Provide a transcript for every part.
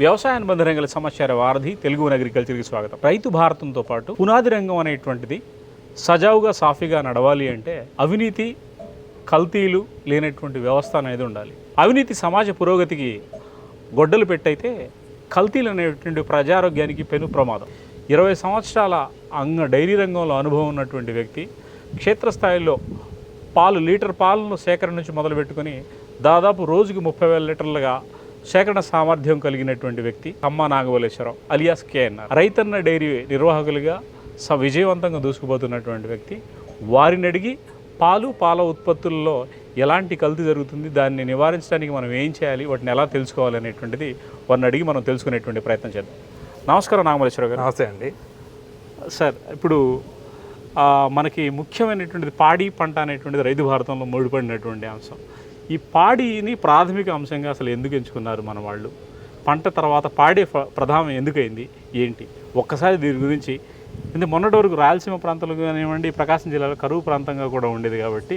వ్యవసాయ అనుబంధ రంగాల సమాచార వారధి తెలుగు అగ్రికల్చర్కి స్వాగతం. రైతు భారతంతో పాటు పునాది రంగం అనేటువంటిది సజావుగా సాఫీగా నడవాలి అంటే అవినీతి కల్తీలు లేనటువంటి వ్యవస్థ అనేది ఉండాలి. అవినీతి సమాజ పురోగతికి గొడ్డలు పెట్టయితే కల్తీలు అనేటువంటి ప్రజారోగ్యానికి పెను ప్రమాదం. ఇరవై సంవత్సరాల అంగ డైరీ రంగంలో అనుభవం ఉన్నటువంటి వ్యక్తి క్షేత్రస్థాయిలో పాలు లీటర్ పాలను సేకరణ నుంచి మొదలుపెట్టుకొని దాదాపు రోజుకి ముప్పై వేల లీటర్లుగా సేకరణ సామర్థ్యం కలిగినటువంటి వ్యక్తి అమ్మ నాగవలేశ్వరరావు అలియాస్ కేఎన్ఆర్. రైతన్న డైరీ నిర్వాహకులుగా స విజయవంతంగా దూసుకుపోతున్నటువంటి వ్యక్తి. వారిని అడిగి పాలు పాల ఉత్పత్తుల్లో ఎలాంటి కల్తీ జరుగుతుంది దాన్ని నివారించడానికి మనం ఏం చేయాలి వాటిని ఎలా తెలుసుకోవాలి అనేటువంటిది వారిని అడిగి మనం తెలుసుకునేటువంటి ప్రయత్నం చేద్దాం. నమస్కారం నాగమలేశ్వరరావు గారు. నమస్తే అండి. సార్ ఇప్పుడు మనకి ముఖ్యమైనటువంటిది పాడి పంట అనేటువంటిది రైతు భారతంలో ముడిపడినటువంటి అంశం. ఈ పాడిని ప్రాథమిక అంశంగా అసలు ఎందుకు ఎంచుకున్నారు మన వాళ్ళు? పంట తర్వాత పాడే ప్రధానం ఎందుకైంది? ఏంటి? ఒక్కసారి దీని గురించి అంటే మొన్నటి వరకు రాయలసీమ ప్రాంతాలు కానివ్వండి ప్రకాశం జిల్లాలో కరువు ప్రాంతంగా కూడా ఉండేది కాబట్టి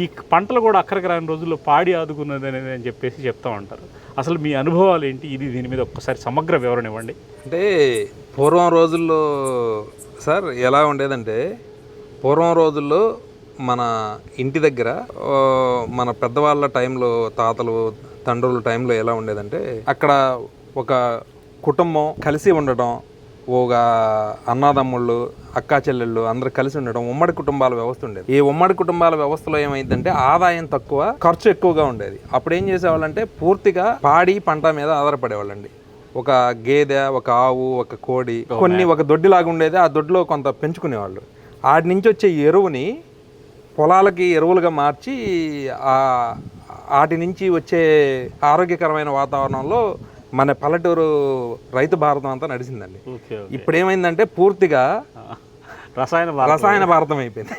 ఈ పంటలు కూడా అక్కడికి రాని రోజుల్లో పాడి ఆదుకున్నది అనేది అని చెప్పేసి చెప్తా ఉంటారు. అసలు మీ అనుభవాలు ఏంటి? ఇది దీని మీద ఒక్కసారి సమగ్ర వివరణ ఇవ్వండి. అంటే పూర్వం రోజుల్లో సార్ ఎలా ఉండేదంటే పూర్వం రోజుల్లో మన ఇంటి దగ్గర మన పెద్దవాళ్ళ టైంలో తాతలు తండ్రుల టైంలో ఎలా ఉండేదంటే అక్కడ ఒక కుటుంబం కలిసి ఉండటం ఒక అన్నదమ్ముళ్ళు అక్కా చెల్లెళ్ళు అందరు కలిసి ఉండడం ఉమ్మడి కుటుంబాల వ్యవస్థ ఉండేది. ఈ ఉమ్మడి కుటుంబాల వ్యవస్థలో ఏమైందంటే ఆదాయం తక్కువ ఖర్చు ఎక్కువగా ఉండేది. అప్పుడు ఏం చేసేవాళ్ళంటే పూర్తిగా పాడి పంట మీద ఆధారపడేవాళ్ళండి. ఒక గేదె ఒక ఆవు ఒక కోడి కొన్ని ఒక దొడ్డిలాగా ఉండేది ఆ దొడ్లో కొంత పెంచుకునేవాళ్ళు. ఆడి నుంచి వచ్చే ఎరువుని పొలాలకి ఎరువులుగా మార్చి ఆ వాటి నుంచి వచ్చే ఆరోగ్యకరమైన వాతావరణంలో మన పల్లెటూరు రైతు భారతం అంతా నడిచిందండి. ఇప్పుడు ఏమైందంటే పూర్తిగా రసాయన. రసాయన భారతం అయిపోయింది.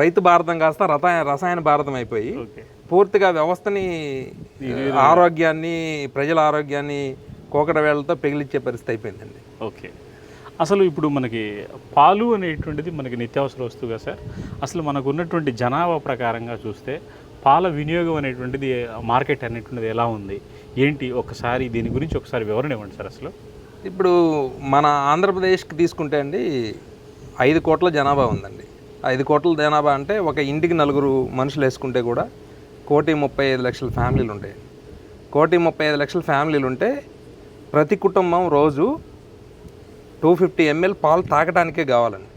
రైతు భారతం కాస్త రసాయన రసాయన భారతం అయిపోయి పూర్తిగా వ్యవస్థని ఆరోగ్యాన్ని ప్రజల ఆరోగ్యాన్ని కోకట వేళ్ళతో పెగిలిచ్చే పరిస్థితి అయిపోయిందండి. ఓకే. అసలు ఇప్పుడు మనకి పాలు అనేటువంటిది మనకి నిత్యావసర వస్తువుగా సార్. అసలు మనకు ఉన్నటువంటి జనాభా ప్రకారంగా చూస్తే పాల వినియోగం అనేటువంటిది మార్కెట్ అనేటువంటిది ఎలా ఉంది? ఏంటి ఒకసారి దీని గురించి ఒకసారి వివరణ ఇవ్వండి సార్ అసలు. ఇప్పుడు మన ఆంధ్రప్రదేశ్కి తీసుకుంటే అండి ఐదు కోట్ల జనాభా ఉందండి. ఐదు కోట్ల జనాభా అంటే ఒక ఇంటికి నలుగురు మనుషులు వేసుకుంటే కూడా కోటి ముప్పై ఐదు లక్షల ఫ్యామిలీలు ఉంటాయి. కోటి ముప్పై ఐదు లక్షల ఫ్యామిలీలు ఉంటే ప్రతి కుటుంబం రోజు టూ ఫిఫ్టీ ఎంఎల్ పాలు తాగడానికే కావాలండి.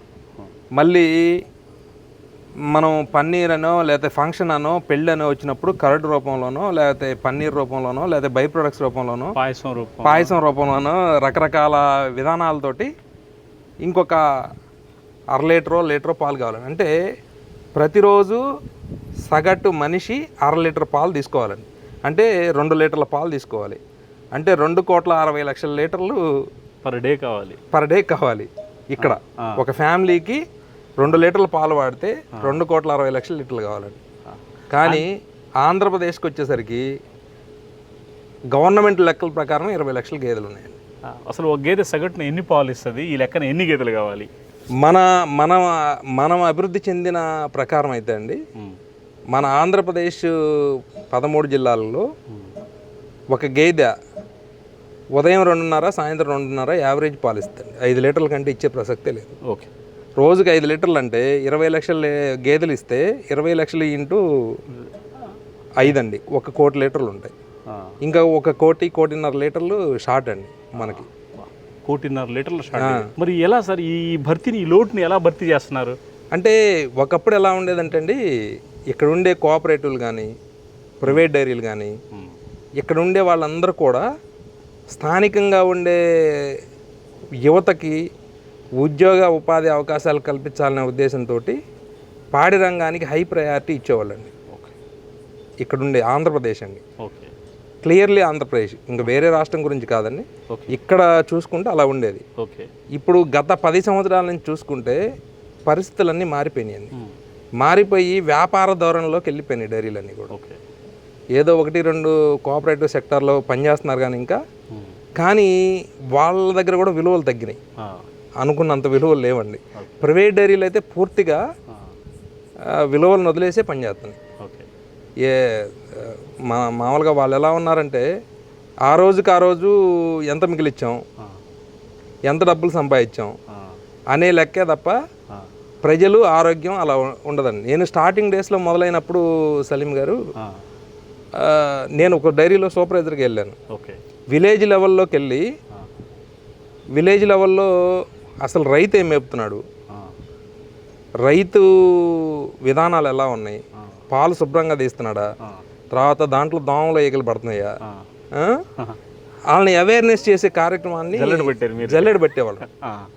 మళ్ళీ మనం పన్నీర్ అనో లేకపోతే ఫంక్షన్ అనో పెళ్ళి అనో వచ్చినప్పుడు కర్డ్ రూపంలోనో లేకపోతే పన్నీర్ రూపంలోనో లేకపోతే బై ప్రొడక్ట్స్ రూపంలోనో పాయసం రూపం పాయసం రూపంలోనూ రకరకాల విధానాలతోటి ఇంకొక అర లీటరో లీటరో పాలు కావాలండి. అంటే ప్రతిరోజు సగటు మనిషి అర లీటర్ పాలు తీసుకోవాలండి. అంటే రెండు లీటర్ల పాలు తీసుకోవాలి. అంటే రెండు కోట్ల అరవై లక్షల లీటర్లు పర్ డే కావాలి. పర్ డే కావాలి ఇక్కడ. ఒక ఫ్యామిలీకి రెండు లీటర్ల పాలు వాడితే రెండు కోట్ల అరవై లక్షల లీటర్లు కావాలండి. కానీ ఆంధ్రప్రదేశ్కి వచ్చేసరికి గవర్నమెంట్ లెక్కల ప్రకారం ఇరవై లక్షల గేదెలు ఉన్నాయండి. అసలు ఒక గేదె సగటున ఎన్ని పాలు ఇస్తుంది? ఈ లెక్కన ఎన్ని గేదెలు కావాలి? మన మన మనం అభివృద్ధి చెందిన ప్రకారం అయితే అండి మన ఆంధ్రప్రదేశ్ పదమూడు జిల్లాలలో ఒక గేదె ఉదయం రెండున్నర సాయంత్రం రెండున్నర యావరేజ్ పాలు ఇస్తుంది ఐదు లీటర్ల కంటే ఇచ్చే ప్రసక్తే లేదు. ఓకే. రోజుకి ఐదు లీటర్లు అంటే ఇరవై లక్షల గేదెలు ఇస్తే ఇరవై లక్షలు ఇంటూ ఐదు అండి ఒక కోటి లీటర్లు ఉంటాయి ఇంకా ఒక కోటి కోటిన్నర లీటర్లు షార్ట్ అండి మనకి. కోటిన్నర లీటర్ల షార్ట్. మరి ఎలా సార్ ఈ భర్తీని ఈ లోటుని ఎలా భర్తీ చేస్తున్నారు? అంటే ఒకప్పుడు ఎలా ఉండేదంటే అండి ఇక్కడ ఉండే కోఆపరేటివ్లు కానీ ప్రైవేట్ డైరీలు కానీ ఇక్కడ ఉండే వాళ్ళందరూ కూడా స్థానికంగా ఉండే యువతకి ఉద్యోగ ఉపాధి అవకాశాలు కల్పించాలనే ఉద్దేశంతో పాడి రంగానికి హై ప్రయారిటీ ఇచ్చేవాళ్ళండి. ఇక్కడ ఉండే ఆంధ్రప్రదేశ్ అండి. ఓకే. క్లియర్లీ ఆంధ్రప్రదేశ్ ఇంకా వేరే రాష్ట్రం గురించి కాదండి. ఇక్కడ చూసుకుంటే అలా ఉండేది. ఓకే. ఇప్పుడు గత పది సంవత్సరాల నుంచి చూసుకుంటే పరిస్థితులన్నీ మారిపోయినాయండి. మారిపోయి వ్యాపార ధోరణిలోకి వెళ్ళిపోయినాయి డైరీలన్నీ కూడా. ఏదో ఒకటి రెండు కోఆపరేటివ్ సెక్టార్లో పనిచేస్తున్నారు కానీ ఇంకా కానీ వాళ్ళ దగ్గర కూడా విలువలు తగ్గినాయి. అనుకున్నంత విలువలు లేవండి. ప్రైవేట్ డైరీలు అయితే పూర్తిగా విలువలను వదిలేసే పనిచేస్తున్నాయి ఓకే. ఏ మా మామూలుగా వాళ్ళు ఎలా ఉన్నారంటే ఆ రోజుకి ఆ రోజు ఎంత మిగిలిచ్చాం ఎంత డబ్బులు సంపాదించాం అనే లెక్కే తప్ప ప్రజలు ఆరోగ్యం అలా ఉండదండి. నేను స్టార్టింగ్ డేస్లో మొదలైనప్పుడు సలీం గారు నేను ఒక డైరీలో సూపర్వైజర్కి వెళ్ళాను. ఓకే. విలేజ్ లెవెల్లోకి వెళ్ళి విలేజ్ లెవెల్లో అసలు రైతు ఏం మేపుతున్నాడు? రైతు విధానాలు ఎలా ఉన్నాయి? పాలు శుభ్రంగా తీస్తున్నాడా? తర్వాత దాంట్లో దోమలు ఈగలు పడుతున్నాయా? వాళ్ళని అవేర్నెస్ చేసే కార్యక్రమాన్ని జల్లెడ పెట్టేవాళ్ళు.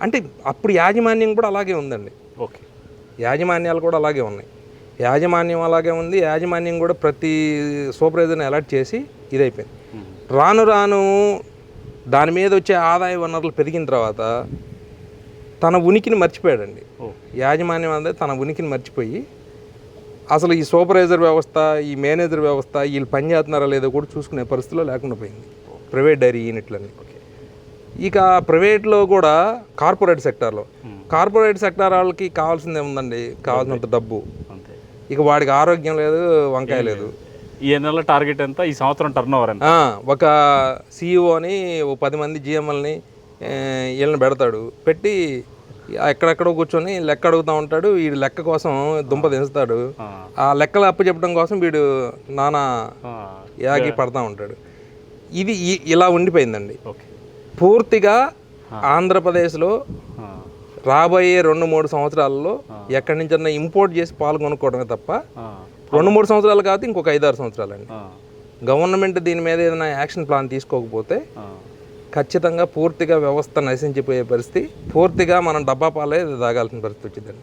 అంటే అప్పుడు యాజమాన్యం కూడా అలాగే ఉందండి. ఓకే. యాజమాన్యాలు కూడా అలాగే ఉన్నాయి. యాజమాన్యం అలాగే ఉంది. యాజమాన్యం కూడా ప్రతి సూపర్వైజర్ని అలర్ట్ చేసి ఇదైపోయింది. రాను రాను దాని మీద వచ్చే ఆదాయ వనరులు పెరిగిన తర్వాత తన ఉనికిని మర్చిపోయాడండి. యాజమాన్యం అనేది తన ఉనికిని మర్చిపోయి అసలు ఈ సూపర్వైజర్ వ్యవస్థ ఈ మేనేజర్ వ్యవస్థ వీళ్ళు పని చేస్తున్నారా లేదో కూడా చూసుకునే పరిస్థితిలో లేకుండా పోయింది. ప్రైవేట్ డైరీ యూనిట్లన్నీ. ఇక ప్రైవేట్లో కూడా కార్పొరేట్ సెక్టార్లో. కార్పొరేట్ సెక్టార్ వాళ్ళకి కావాల్సింది ఏముందండి? కావాల్సినంత డబ్బు. ఇక వాడికి ఆరోగ్యం లేదు వంకాయ లేదు. ఈ నెల టార్గెట్ ఎంత? ఈ సంవత్సరం టర్న్ ఓవర్ ఎంత ఒక సీఈఓ అని ఓ పది మంది జిఎంఎల్ని వీళ్ళని పెడతాడు. పెట్టి ఎక్కడెక్కడో కూర్చొని లెక్క అడుగుతూ ఉంటాడు. వీడు లెక్క కోసం దుంప దించుతాడు. ఆ, లెక్కలు అప్పు చెప్పడం కోసం వీడు నానా యాగి పడతా ఉంటాడు. ఇది ఇలా ఉండిపోయిందండి. పూర్తిగా ఆంధ్రప్రదేశ్లో రాబోయే రెండు మూడు సంవత్సరాల్లో ఎక్కడి నుంచన్నా ఇంపోర్ట్ చేసి పాలు కొనుక్కోవడమే తప్ప రెండు మూడు సంవత్సరాలు కాదు ఇంకొక ఐదారు సంవత్సరాలండి. గవర్నమెంట్ దీని మీద ఏదైనా యాక్షన్ ప్లాన్ తీసుకోకపోతే ఖచ్చితంగా పూర్తిగా వ్యవస్థ నశించిపోయే పరిస్థితి పూర్తిగా మనం డబ్బా పాలే తాగాల్సిన పరిస్థితి వచ్చిందండి.